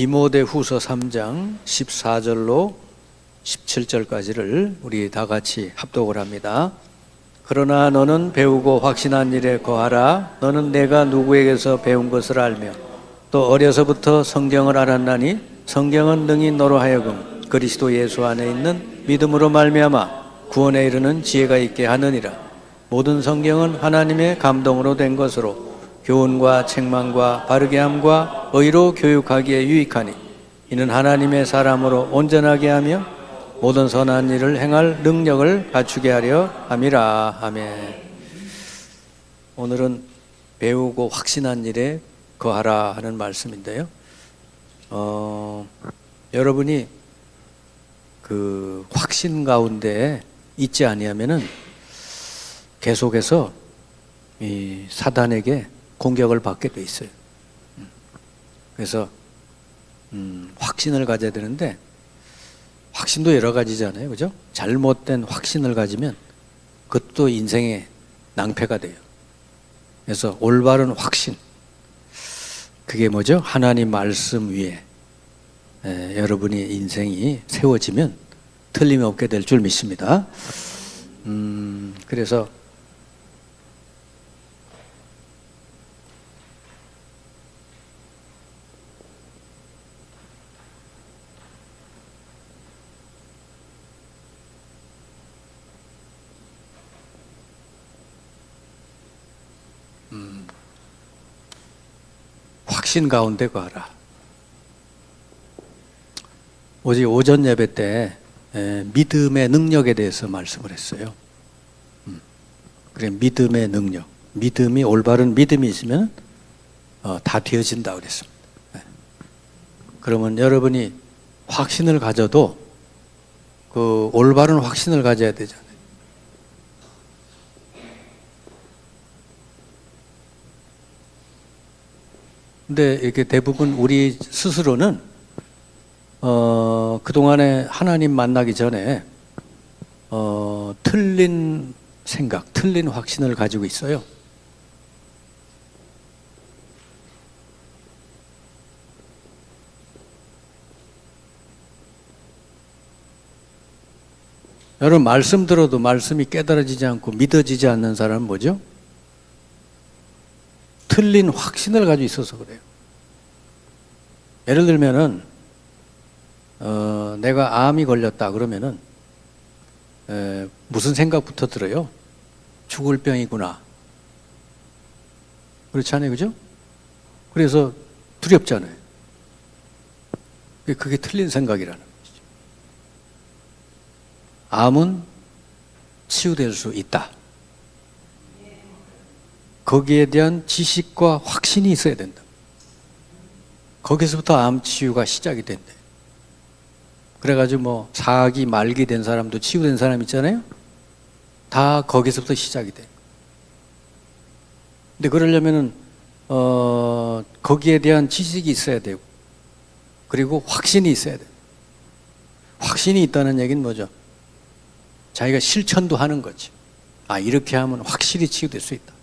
디모데 후서 3장 14절로 17절까지를 우리 다 같이 합독을 합니다. 그러나 너는 배우고 확신한 일에 거하라. 너는 내가 누구에게서 배운 것을 알며 또 어려서부터 성경을 알았나니 성경은 능히 너로 하여금 그리스도 예수 안에 있는 믿음으로 말미암아 구원에 이르는 지혜가 있게 하느니라. 모든 성경은 하나님의 감동으로 된 것으로 교훈과 책망과 바르게 함과 의로 교육하기에 유익하니 이는 하나님의 사람으로 온전하게 하며 모든 선한 일을 행할 능력을 갖추게 하려 함이라 아멘. 오늘은 배우고 확신한 일에 거하라 하는 말씀인데요. 어, 여러분이 그 확신 가운데 있지 아니하면은 계속해서 이 사단에게 공격을 받게 돼 있어요. 음. 그래서 음, 확신을 가져야 되는데 확신도 여러 가지잖아요, 그죠? 잘못된 확신을 가지면 그것도 인생의 낭패가 돼요. 그래서 올바른 확신 그게 뭐죠? 하나님 말씀 위에 에, 여러분의 인생이 세워지면 틀림이 없게 될 줄 믿습니다. 음, 그래서 확신 가운데 거하라. 오직 오전 예배 때 에, 믿음의 능력에 대해서 말씀을 했어요. 음. 그래 믿음의 능력, 믿음이 올바른 믿음이 있으면 어, 다 되어진다 그랬습니다. 네. 그러면 여러분이 확신을 가져도 그 올바른 확신을 가져야 되잖아요. 근데 이렇게 대부분 우리 스스로는 어, 그동안에 하나님 만나기 전에 어, 틀린 생각, 틀린 확신을 가지고 있어요. 여러분 말씀 들어도 말씀이 깨달아지지 않고 믿어지지 않는 사람은 뭐죠? 틀린 확신을 가지고 있어서 그래요. 예를 들면은 어, 내가 암이 걸렸다 그러면은 에, 무슨 생각부터 들어요? 죽을 병이구나. 그렇지 않아요, 그죠? 그래서 두렵잖아요. 그게- 틀린 생각이라는 것이죠. 암은 치유될 수 있다. 거기에 대한 지식과 확신이 있어야 된다. 거기서부터 암 치유가 시작이 된대. 그래가지고 뭐 사기 말기 된 사람도 치유된 사람 있잖아요. 다 거기서부터 시작이 돼. 근데 그러려면은 어 거기에 대한 지식이 있어야 되고 그리고 확신이 있어야 돼. 확신이 있다는 얘기는 뭐죠? 자기가 실천도 하는 거지. 아 이렇게 하면 확실히 치유될 수 있다.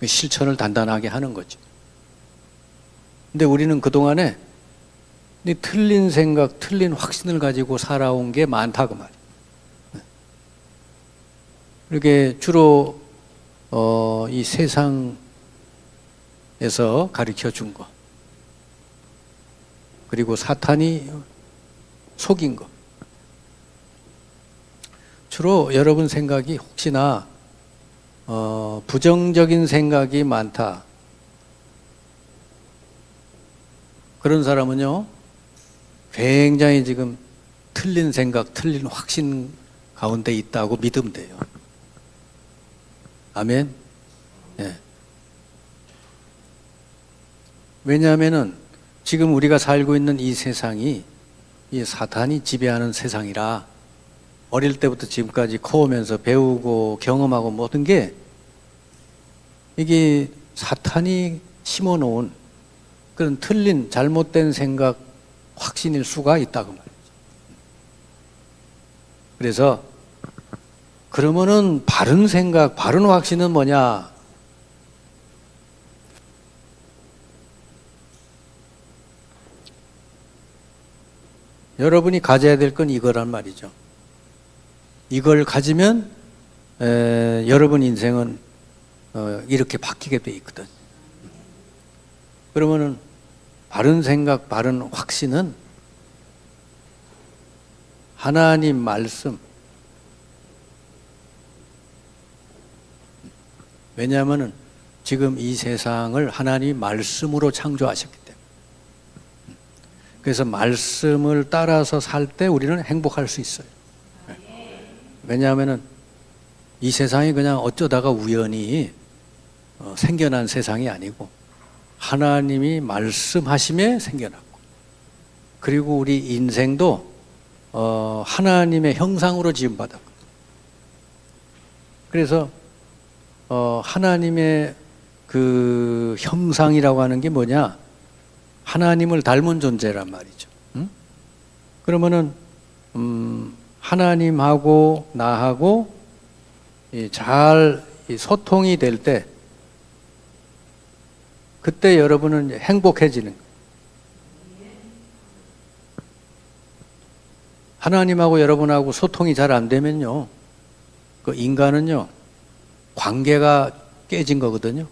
그 실천을 단단하게 하는 거죠. 근데 우리는 그동안에 이 틀린 생각, 틀린 확신을 가지고 살아온 게 많다고 말이에요. 네. 이렇게 주로 어, 이 세상에서 가르쳐 준 거, 그리고 사탄이 속인 거. 주로 여러분 생각이 혹시나 어, 부정적인 생각이 많다. 그런 사람은요, 굉장히 지금 틀린 생각, 틀린 확신 가운데 있다고 믿으면 돼요. 아멘. 예. 왜냐하면은 지금 우리가 살고 있는 이 세상이 이 사탄이 지배하는 세상이라 어릴 때부터 지금까지 커오면서 배우고 경험하고 모든 게 이게 사탄이 심어놓은 그런 틀린 잘못된 생각 확신일 수가 있다고 말이죠. 그래서 그러면은 바른 생각, 바른 확신은 뭐냐? 여러분이 가져야 될 건 이거란 말이죠. 이걸 가지면 에, 여러분 인생은 어, 이렇게 바뀌게 돼 있거든. 그러면은 바른 생각, 바른 확신은 하나님 말씀. 왜냐하면은 지금 이 세상을 하나님이 말씀으로 창조하셨기 때문에. 그래서 말씀을 따라서 살 때 우리는 행복할 수 있어요. 왜냐하면은 이 세상이 그냥 어쩌다가 우연히 어, 생겨난 세상이 아니고 하나님이 말씀하심에 생겨났고 그리고 우리 인생도 어, 하나님의 형상으로 지음받았고 그래서 어, 하나님의 그 형상이라고 하는 게 뭐냐? 하나님을 닮은 존재란 말이죠. 응? 그러면은 음, 하나님하고 나하고 이 잘이 소통이 될 때 그때 여러분은 행복해지는. 하나님하고 여러분하고 소통이 잘 안 되면요. 그 인간은요. 관계가 깨진 거거든요.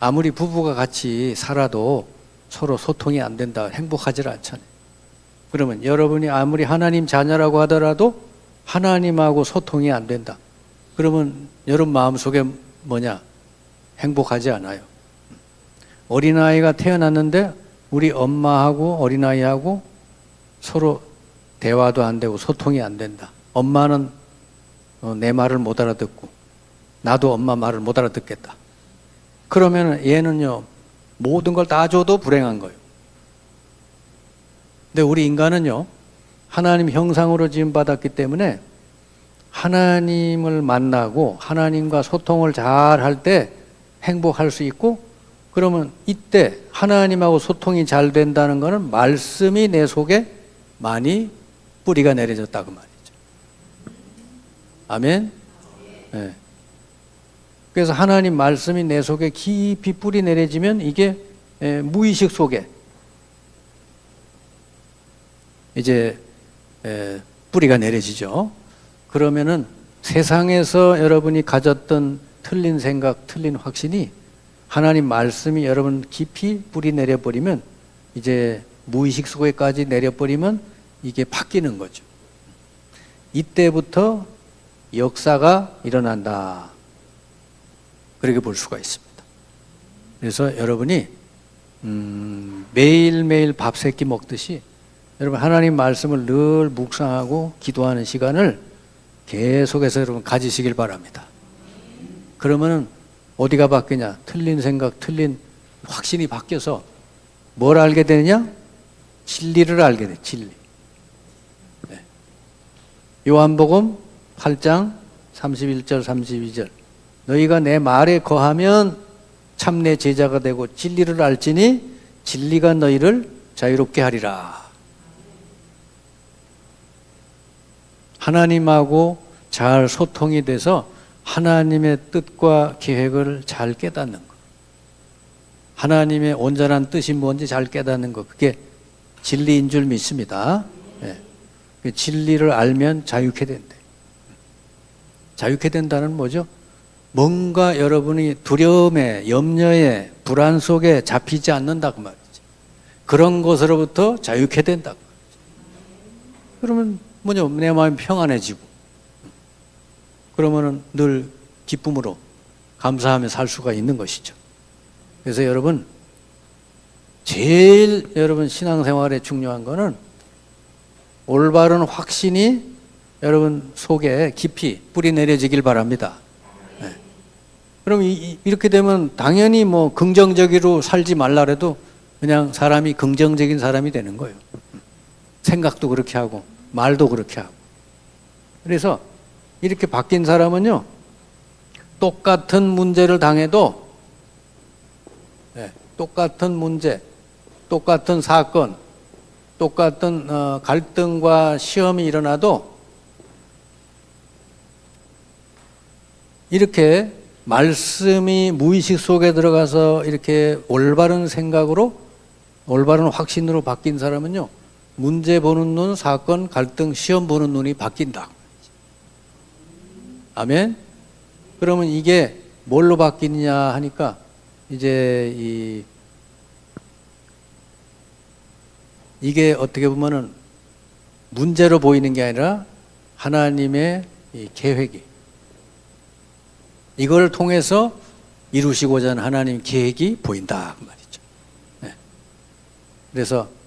아무리 부부가 같이 살아도 서로 소통이 안 된다. 행복하지 않잖아요. 그러면 여러분이 아무리 하나님 자녀라고 하더라도 하나님하고 소통이 안 된다. 그러면 여러분 마음속에 뭐냐? 행복하지 않아요. 어린아이가 태어났는데 우리 엄마하고 어린아이하고 서로 대화도 안 되고 소통이 안 된다. 엄마는 어, 내 말을 못 알아듣고 나도 엄마 말을 못 알아듣겠다. 그러면 얘는요 모든 걸 다 줘도 불행한 거예요. 근데 우리 인간은요 하나님 형상으로 지음 받았기 때문에 하나님을 만나고 하나님과 소통을 잘 할 때 행복할 수 있고 그러면 이때 하나님하고 소통이 잘 된다는 것은 말씀이 내 속에 많이 뿌리가 내려졌다고 말이죠. 아멘. 네. 그래서 하나님 말씀이 내 속에 깊이 뿌리 내려지면 이게 에, 무의식 속에 이제 에, 뿌리가 내려지죠. 그러면은 세상에서 여러분이 가졌던 틀린 생각, 틀린 확신이 하나님 말씀이 여러분 깊이 뿌리 내려버리면 이제 무의식 속에까지 내려버리면 이게 바뀌는 거죠. 이때부터 역사가 일어난다. 그렇게 볼 수가 있습니다. 그래서 여러분이 음, 매일매일 밥 세 끼 먹듯이 여러분 하나님 말씀을 늘 묵상하고 기도하는 시간을 계속해서 여러분 가지시길 바랍니다. 그러면은 어디가 바뀌냐? 틀린 생각, 틀린 확신이 바뀌어서 뭘 알게 되느냐? 진리를 알게 돼. 진리. 네. 요한복음 8장 31절 32절. 너희가 내 말에 거하면 참 내 제자가 되고 진리를 알지니 진리가 너희를 자유롭게 하리라. 하나님하고 잘 소통이 돼서 하나님의 뜻과 계획을 잘 깨닫는 것. 하나님의 온전한 뜻이 뭔지 잘 깨닫는 것. 그게 진리인 줄 믿습니다. 예. 그 진리를 알면 자유케 된대. 자유케 된다는 뭐죠? 뭔가 여러분이 두려움에, 염려에, 불안 속에 잡히지 않는다고 말이지. 그런 것으로부터 자유케 된다고. 그러면 뭐냐, 내 마음이 평안해지고. 그러면은 늘 기쁨으로 감사하며 살 수가 있는 것이죠. 그래서 여러분, 제일 여러분 신앙생활에 중요한 거는 올바른 확신이 여러분 속에 깊이 뿌리 내려지길 바랍니다. 네. 그럼 이, 이렇게 되면 당연히 뭐 긍정적으로 살지 말라래도 그냥 사람이 긍정적인 사람이 되는 거예요. 생각도 그렇게 하고 말도 그렇게 하고. 그래서 이렇게 바뀐 사람은요, 똑같은 문제를 당해도, 네, 똑같은 문제, 똑같은 사건, 똑같은 어, 갈등과 시험이 일어나도 이렇게 말씀이 무의식 속에 들어가서 이렇게 올바른 생각으로 올바른 확신으로 바뀐 사람은요 문제 보는 눈, 사건, 갈등, 시험 보는 눈이 바뀐다. 아멘. 그러면 이게 뭘로 바뀌느냐 하니까 이제 이 이게 어떻게 보면은 문제로 보이는 게 아니라 하나님의 이 계획이 이걸 통해서 이루시고자 하는 하나님 계획이 보인다 그 말이죠. 네. 그래서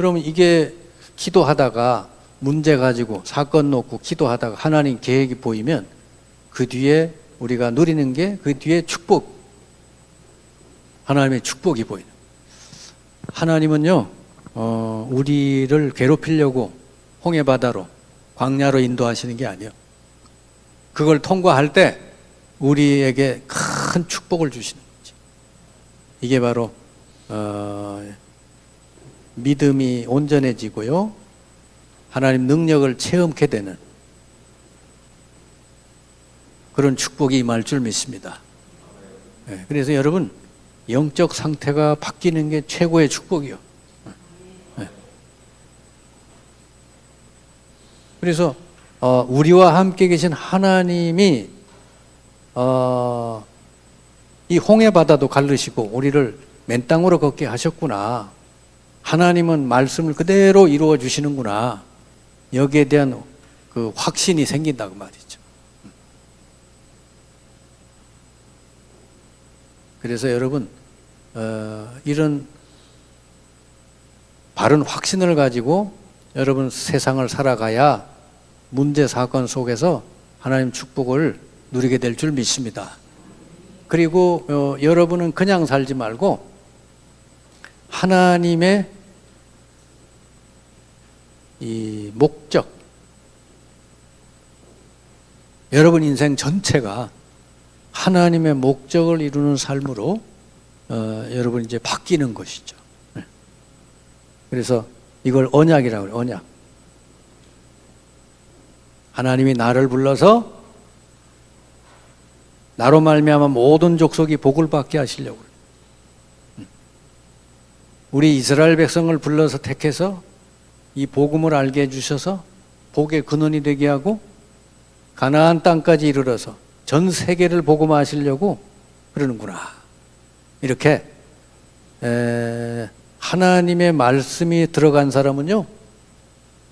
그러면 이게 기도하다가 문제 가지고 사건 놓고 기도하다가 하나님 계획이 보이면 그 뒤에 우리가 누리는 게 그 뒤에 축복 하나님의 축복이 보이는 하나님은요 어, 우리를 괴롭히려고 홍해 바다로 광야로 인도하시는 게 아니에요. 그걸 통과할 때 우리에게 큰 축복을 주시는 거지. 이게 바로 어, 믿음이 온전해지고요. 하나님 능력을 체험케 되는 그런 축복이 임할 줄 믿습니다. 예, 그래서 여러분 영적 상태가 바뀌는 게 최고의 축복이요. 예. 그래서 어, 우리와 함께 계신 하나님이 어, 이 홍해 바다도 갈르시고 우리를 맨 땅으로 걷게 하셨구나. 하나님은 말씀을 그대로 이루어 주시는구나. 여기에 대한 그 확신이 생긴다고 말이죠. 그래서 여러분 어, 이런 바른 확신을 가지고 여러분 세상을 살아가야 문제 사건 속에서 하나님 축복을 누리게 될 줄 믿습니다. 그리고 어, 여러분은 그냥 살지 말고 하나님의 이 목적, 여러분 인생 전체가 하나님의 목적을 이루는 삶으로 어, 여러분 이제 바뀌는 것이죠. 네. 그래서 이걸 언약이라고 해요. 언약. 하나님이 나를 불러서 나로 말미암아 모든 족속이 복을 받게 하시려고. 음. 우리 이스라엘 백성을 불러서 택해서 이 복음을 알게 해주셔서 복의 근원이 되게 하고 가나안 땅까지 이르러서 전 세계를 복음하시려고 그러는구나. 이렇게 에, 하나님의 말씀이 들어간 사람은요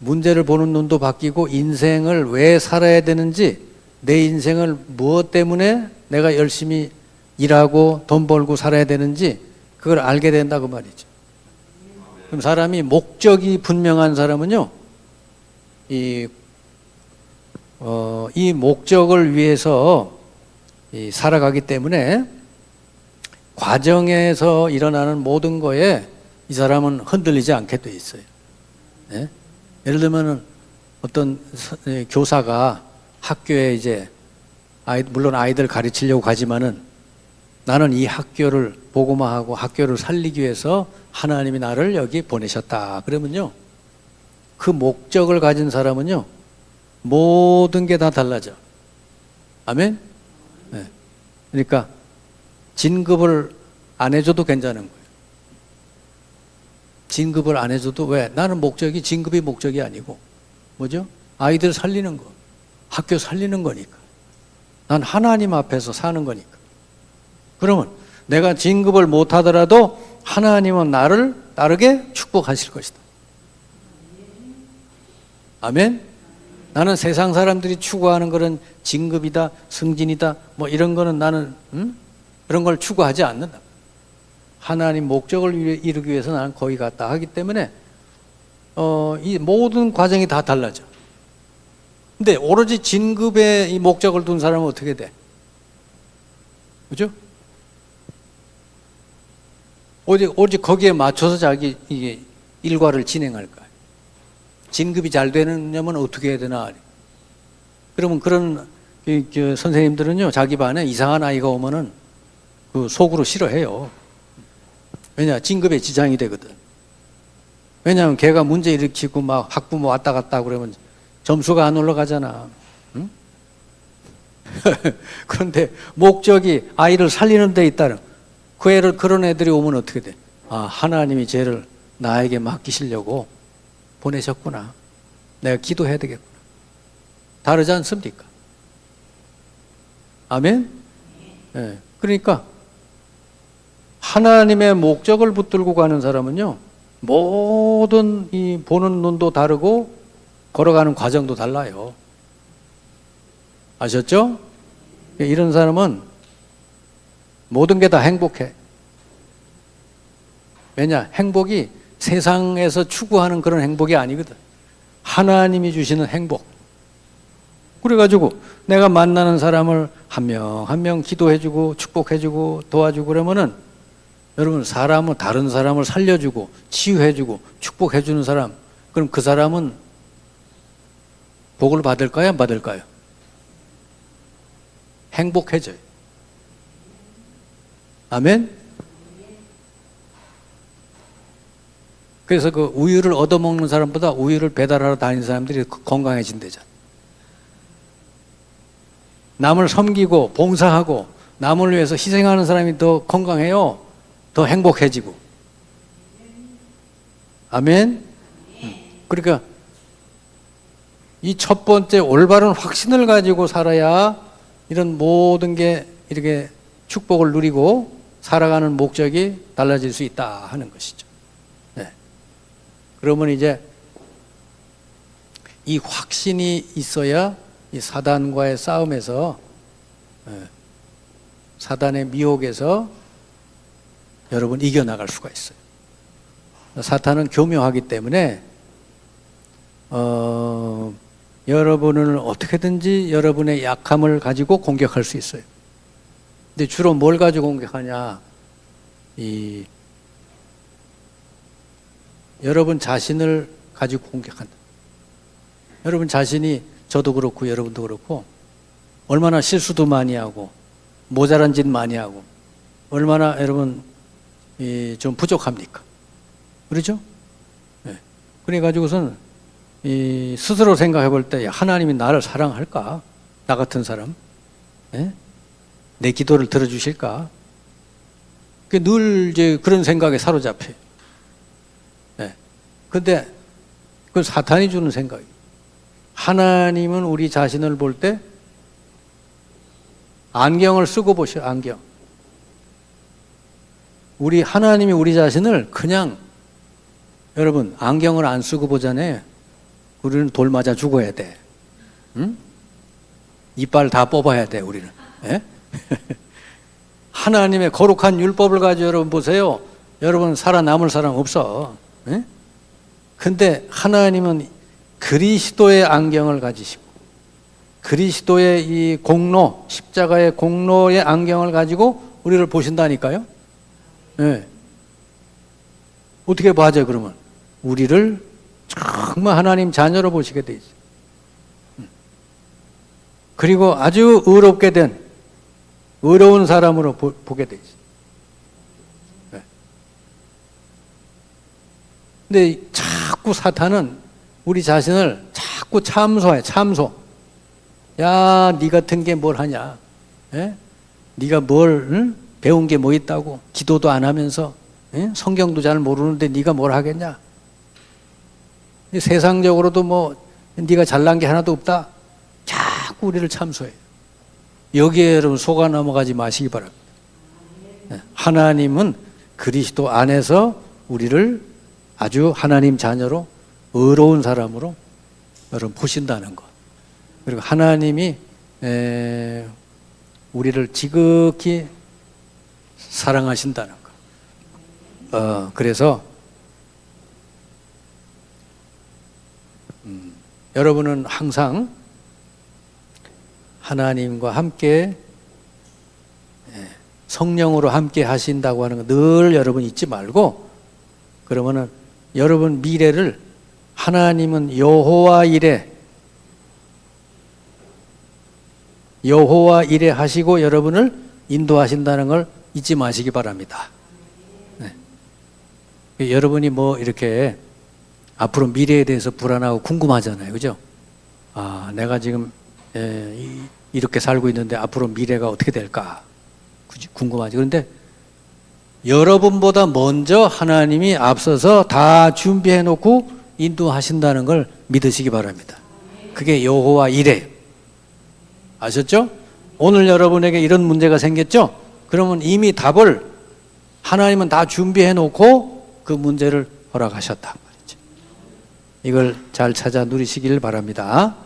문제를 보는 눈도 바뀌고 인생을 왜 살아야 되는지 내 인생을 무엇 때문에 내가 열심히 일하고 돈 벌고 살아야 되는지 그걸 알게 된다고 말이죠. 그럼 사람이 목적이 분명한 사람은요, 이, 어, 이 목적을 위해서 이 살아가기 때문에 과정에서 일어나는 모든 거에 이 사람은 흔들리지 않게 돼 있어요. 네? 예를 들면은 어떤 서- 예, 교사가 학교에 이제 아이, 물론 아이들 가르치려고 가지만은 나는 이 학교를 복음화하고 학교를 살리기 위해서 하나님이 나를 여기 보내셨다. 그러면요. 그 목적을 가진 사람은요. 모든 게 다 달라져. 아멘? 네. 그러니까 진급을 안 해줘도 괜찮은 거예요. 진급을 안 해줘도 왜? 나는 목적이 진급이 목적이 아니고 뭐죠? 아이들 살리는 거, 학교 살리는 거니까. 난 하나님 앞에서 사는 거니까. 그러면 내가 진급을 못 하더라도 하나님은 나를 따르게 축복하실 것이다. 아멘? 나는 세상 사람들이 추구하는 그런 진급이다, 승진이다, 뭐 이런 거는 나는, 음? 그런 걸 추구하지 않는다. 하나님 목적을 이루- 이루기 위해서 나는 거기 갔다 하기 때문에, 어, 이 모든 과정이 다 달라져. 근데 오로지 진급에 이 목적을 둔 사람은 어떻게 돼? 그죠? 오직, 오직 거기에 맞춰서 자기 이게 일과를 진행할 거야. 진급이 잘 되느냐면 어떻게 해야 되나. 그러면 그런 선생님들은요, 자기 반에 이상한 아이가 오면은 그 속으로 싫어해요. 왜냐, 진급에 지장이 되거든. 왜냐하면 걔가 문제 일으키고 막 학부모 왔다 갔다 그러면 점수가 안 올라가잖아. 응? 그런데 목적이 아이를 살리는 데 있다는 그 애를 그런 애들이 오면 어떻게 돼? 아 하나님이 쟤를 나에게 맡기시려고 보내셨구나. 내가 기도해야 되겠구나. 다르지 않습니까? 아멘? 예. 그러니까 하나님의 목적을 붙들고 가는 사람은요, 모든 이 보는 눈도 다르고 걸어가는 과정도 달라요. 아셨죠? 이런 사람은 모든 게 다 행복해. 왜냐? 행복이 세상에서 추구하는 그런 행복이 아니거든. 하나님이 주시는 행복. 그래가지고 내가 만나는 사람을 한 명 한 명 기도해주고 축복해주고 도와주고 그러면은 여러분 사람은 다른 사람을 살려주고 치유해주고 축복해주는 사람 그럼 그 사람은 복을 받을까요? 안 받을까요? 행복해져요. 아멘? 그래서 그 우유를 얻어먹는 사람보다 우유를 배달하러 다니는 사람들이 건강해진대잖아. 남을 섬기고 봉사하고 남을 위해서 희생하는 사람이 더 건강해요. 더 행복해지고. 아멘? 음. 그러니까 이 첫 번째 올바른 확신을 가지고 살아야 이런 모든 게 이렇게 축복을 누리고 살아가는 목적이 달라질 수 있다 하는 것이죠. 네. 그러면 이제 이 확신이 있어야 이 사단과의 싸움에서 예, 사단의 미혹에서 여러분 이겨나갈 수가 있어요. 사탄은 교묘하기 때문에 어, 여러분을 어떻게든지 여러분의 약함을 가지고 공격할 수 있어요. 근데 주로 뭘 가지고 공격하냐? 이 여러분 자신을 가지고 공격한다. 여러분 자신이 저도 그렇고 여러분도 그렇고 얼마나 실수도 많이 하고 모자란 짓 많이 하고 얼마나 여러분 이 좀 부족합니까? 그렇죠? 네. 그래 가지고선 이 스스로 생각해 볼 때 하나님이 나를 사랑할까? 나 같은 사람? 네? 내 기도를 들어주실까? 늘 이제 그런 생각에 사로잡혀. 네. 근데 그건 사탄이 주는 생각이에요. 하나님은 우리 자신을 볼 때 안경을 쓰고 보셔, 안경. 우리 하나님이 우리 자신을 그냥 여러분 안경을 안 쓰고 보잖아요. 우리는 돌 맞아 죽어야 돼. 응? 이빨 다 뽑아야 돼, 우리는. 예? 하나님의 거룩한 율법을 가지고 여러분 보세요. 여러분 살아남을 사람 없어. 예? 근데 하나님은 그리스도의 안경을 가지시고 그리스도의 이 공로, 십자가의 공로의 안경을 가지고 우리를 보신다니까요. 예. 어떻게 봐죠, 그러면? 우리를 정말 하나님 자녀로 보시게 돼 있어요. 음. 그리고 아주 의롭게 된, 의로운 사람으로 보, 보게 돼 있어요. 네. 근데 자꾸 사탄은 우리 자신을 자꾸 참소해, 참소. 야, 네 같은 게 뭘 하냐? 예? 네가 뭘 응? 배운 게 뭐 있다고? 기도도 안 하면서 예? 성경도 잘 모르는데 네가 뭘 하겠냐? 세상적으로도 뭐 네가 잘난 게 하나도 없다. 자꾸 우리를 참소해. 여기에 여러분 속아 넘어가지 마시기 바랍니다. 예, 하나님은 그리스도 안에서 우리를 아주 하나님 자녀로 의로운 사람으로 여러분 보신다는 것. 그리고 하나님이 에, 우리를 지극히 사랑하신다는 것. 어, 그래서 음, 여러분은 항상 하나님과 함께 예, 성령으로 함께 하신다고 하는 거 늘 여러분 잊지 말고 그러면은 여러분 미래를 하나님은 여호와 이래 여호와 이래 하시고 여러분을 인도하신다는 걸 잊지 마시기 바랍니다. 네. 여러분이 뭐 이렇게 앞으로 미래에 대해서 불안하고 궁금하잖아요, 그죠? 아, 내가 지금 에, 이, 렇게 살고 있는데 앞으로 미래가 어떻게 될까? 궁금하지. 그런데 여러분보다 먼저 하나님이 앞서서 다 준비해 놓고 인도하신다는 걸 믿으시기 바랍니다. 그게 여호와 이래. 아셨죠? 오늘 여러분에게 이런 문제가 생겼죠? 그러면 이미 답을 하나님은 다 준비해 놓고 그 문제를 허락하셨다. 이걸 잘 찾아 누리시길 바랍니다.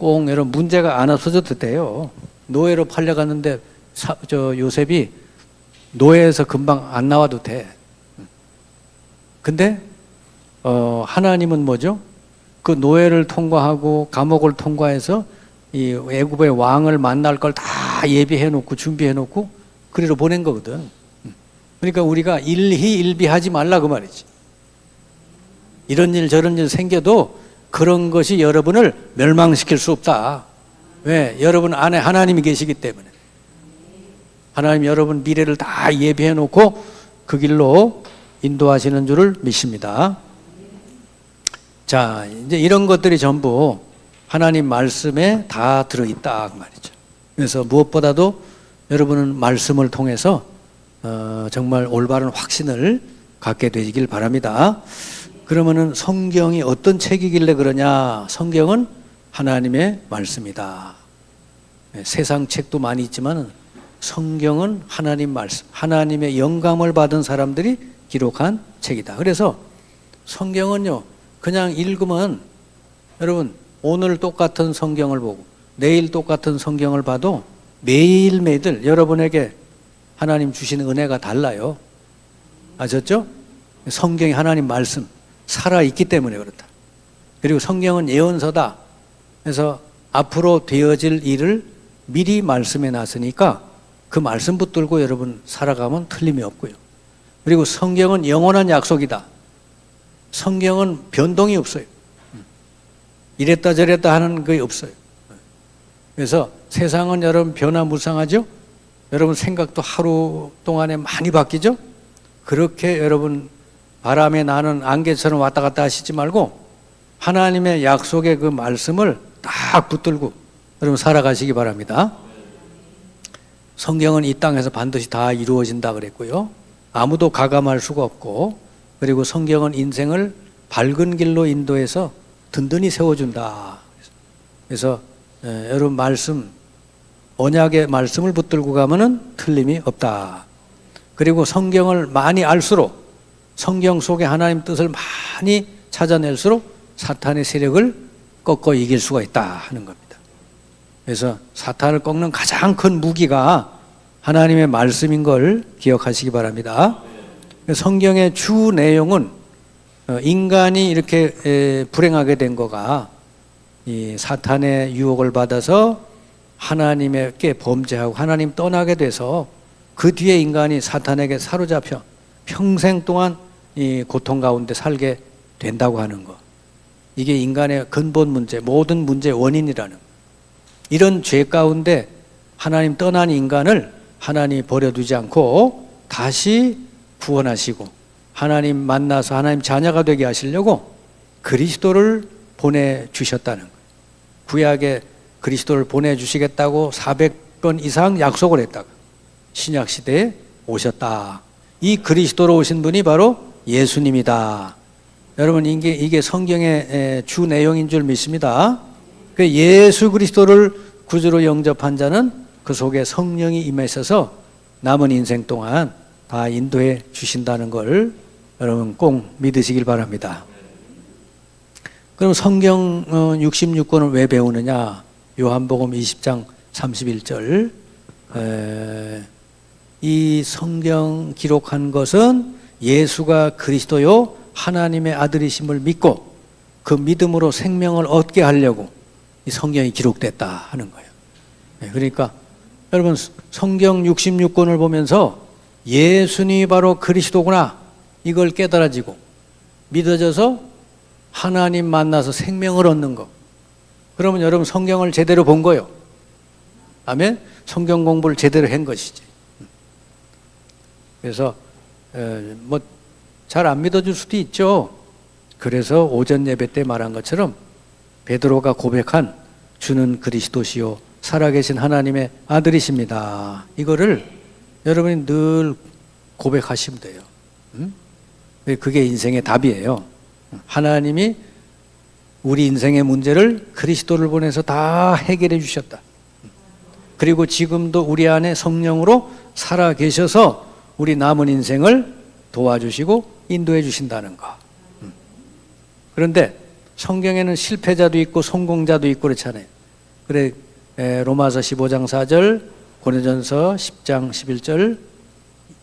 꼭 여러분 문제가 안 없어져도 돼요. 노예로 팔려갔는데 사, 저 요셉이 노예에서 금방 안 나와도 돼. 근데 어, 하나님은 뭐죠? 그 노예를 통과하고 감옥을 통과해서 이 애굽의 왕을 만날 걸 다 예비해 놓고 준비해 놓고 그리로 보낸 거거든. 그러니까 우리가 일희일비하지 말라 그 말이지. 이런 일 저런 일 생겨도 그런 것이 여러분을 멸망시킬 수 없다. 왜? 여러분 안에 하나님이 계시기 때문에. 하나님 여러분 미래를 다 예비해 놓고 그 길로 인도하시는 줄을 믿습니다. 자, 이제 이런 것들이 전부 하나님 말씀에 다 들어있다 그 말이죠. 그래서 무엇보다도 여러분은 말씀을 통해서 어, 정말 올바른 확신을 갖게 되길 바랍니다. 그러면은 성경이 어떤 책이길래 그러냐? 성경은 하나님의 말씀이다. 네, 세상 책도 많이 있지만 성경은 하나님 말씀, 하나님의 영감을 받은 사람들이 기록한 책이다. 그래서 성경은요, 그냥 읽으면 여러분 오늘 똑같은 성경을 보고 내일 똑같은 성경을 봐도 매일매일 여러분에게 하나님 주시는 은혜가 달라요. 아셨죠? 성경이 하나님 말씀 살아 있기 때문에 그렇다. 그리고 성경은 예언서다. 그래서 앞으로 되어질 일을 미리 말씀해 놨으니까 그 말씀 붙들고 여러분 살아가면 틀림이 없고요. 그리고 성경은 영원한 약속이다. 성경은 변동이 없어요. 이랬다 저랬다 하는 게 없어요. 그래서 세상은 여러분 변화무쌍하죠? 여러분 생각도 하루 동안에 많이 바뀌죠? 그렇게 여러분 바람에 나는 안개처럼 왔다 갔다 하시지 말고 하나님의 약속의 그 말씀을 딱 붙들고 여러분 살아가시기 바랍니다. 성경은 이 땅에서 반드시 다 이루어진다 그랬고요. 아무도 가감할 수가 없고 그리고 성경은 인생을 밝은 길로 인도해서 든든히 세워준다. 그래서 에, 여러분 말씀 언약의 말씀을 붙들고 가면은 틀림이 없다. 그리고 성경을 많이 알수록 성경 속에 하나님 뜻을 많이 찾아낼수록 사탄의 세력을 꺾어 이길 수가 있다 하는 겁니다. 그래서 사탄을 꺾는 가장 큰 무기가 하나님의 말씀인 걸 기억하시기 바랍니다. 성경의 주 내용은 어, 인간이 이렇게 불행하게 된 거가 이 사탄의 유혹을 받아서 하나님에게 범죄하고 하나님 떠나게 돼서 그 뒤에 인간이 사탄에게 사로잡혀 평생 동안 이 고통 가운데 살게 된다고 하는 거. 이게 인간의 근본 문제, 모든 문제의 원인이라는 거. 이런 죄 가운데 하나님 떠난 인간을 하나님 버려두지 않고 다시 구원하시고 하나님 만나서 하나님 자녀가 되게 하시려고 그리스도를 보내주셨다는 거예요. 구약에 그리스도를 보내주시겠다고 400번 이상 약속을 했다고. 신약 시대에 오셨다. 이 그리스도로 오신 분이 바로 예수님이다. 여러분, 이게, 이게 성경의 주 내용인 줄 믿습니다. 그 예수 그리스도를 구주로 영접한 자는 그 속에 성령이 임하셔서 남은 인생 동안 다 인도해 주신다는 걸 여러분 꼭 믿으시길 바랍니다. 그럼 성경 66권을 어, 왜 배우느냐? 요한복음 20장 31절. 이 성경 기록한 것은 예수가 그리스도요 하나님의 아들이심을 믿고 그 믿음으로 생명을 얻게 하려고 이 성경이 기록됐다 하는 거예요. 네, 그러니까 여러분 성경 66권을 보면서 예수님이 바로 그리스도구나 이걸 깨달아지고 믿어져서 하나님 만나서 생명을 얻는 거. 그러면 여러분 성경을 제대로 본 거요. 아멘. 성경 공부를 제대로 한 것이지. 그래서 뭐 잘 안 믿어줄 수도 있죠. 그래서 오전 예배 때 말한 것처럼 베드로가 고백한 주는 그리스도시요 살아계신 하나님의 아들이십니다. 이거를 여러분이 늘 고백하시면 돼요. 음? 그게 인생의 답이에요. 하나님이 우리 인생의 문제를 그리스도를 보내서 다 해결해 주셨다. 그리고 지금도 우리 안에 성령으로 살아 계셔서 우리 남은 인생을 도와주시고 인도해 주신다는 거. 음. 그런데 성경에는 실패자도 있고 성공자도 있고 그렇잖아요. 그래 에, 로마서 15장 4절, 고린전서 10장 11절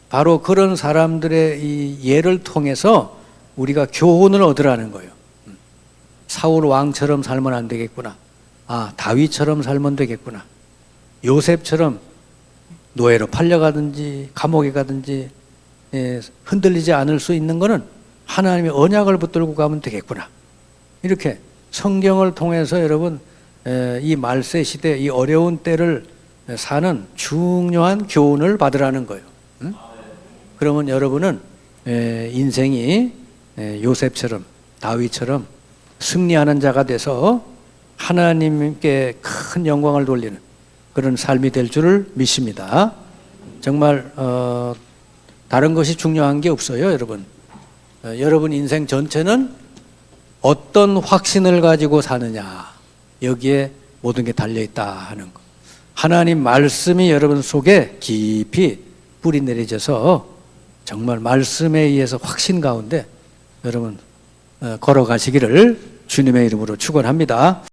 바로 그런 사람들의 이 예를 통해서 우리가 교훈을 얻으라는 거예요. 음. 사울 왕처럼 살면 안 되겠구나. 아, 다윗처럼 살면 되겠구나. 요셉처럼 노예로 팔려가든지 감옥에 가든지 예, 흔들리지 않을 수 있는 것은 하나님의 언약을 붙들고 가면 되겠구나. 이렇게 성경을 통해서 여러분 에, 이 말세 시대 이 어려운 때를 사는 중요한 교훈을 받으라는 거예요. 응? 그러면 여러분은 에, 인생이 에, 요셉처럼 다윗처럼 승리하는 자가 돼서 하나님께 큰 영광을 돌리는 그런 삶이 될 줄을 믿습니다. 정말 어, 다른 것이 중요한 게 없어요, 여러분. 어, 여러분 인생 전체는 어떤 확신을 가지고 사느냐 여기에 모든 게 달려 있다 하는 거. 하나님 말씀이 여러분 속에 깊이 뿌리 내려져서 정말 말씀에 의해서 확신 가운데 여러분 어, 걸어가시기를 주님의 이름으로 축원합니다.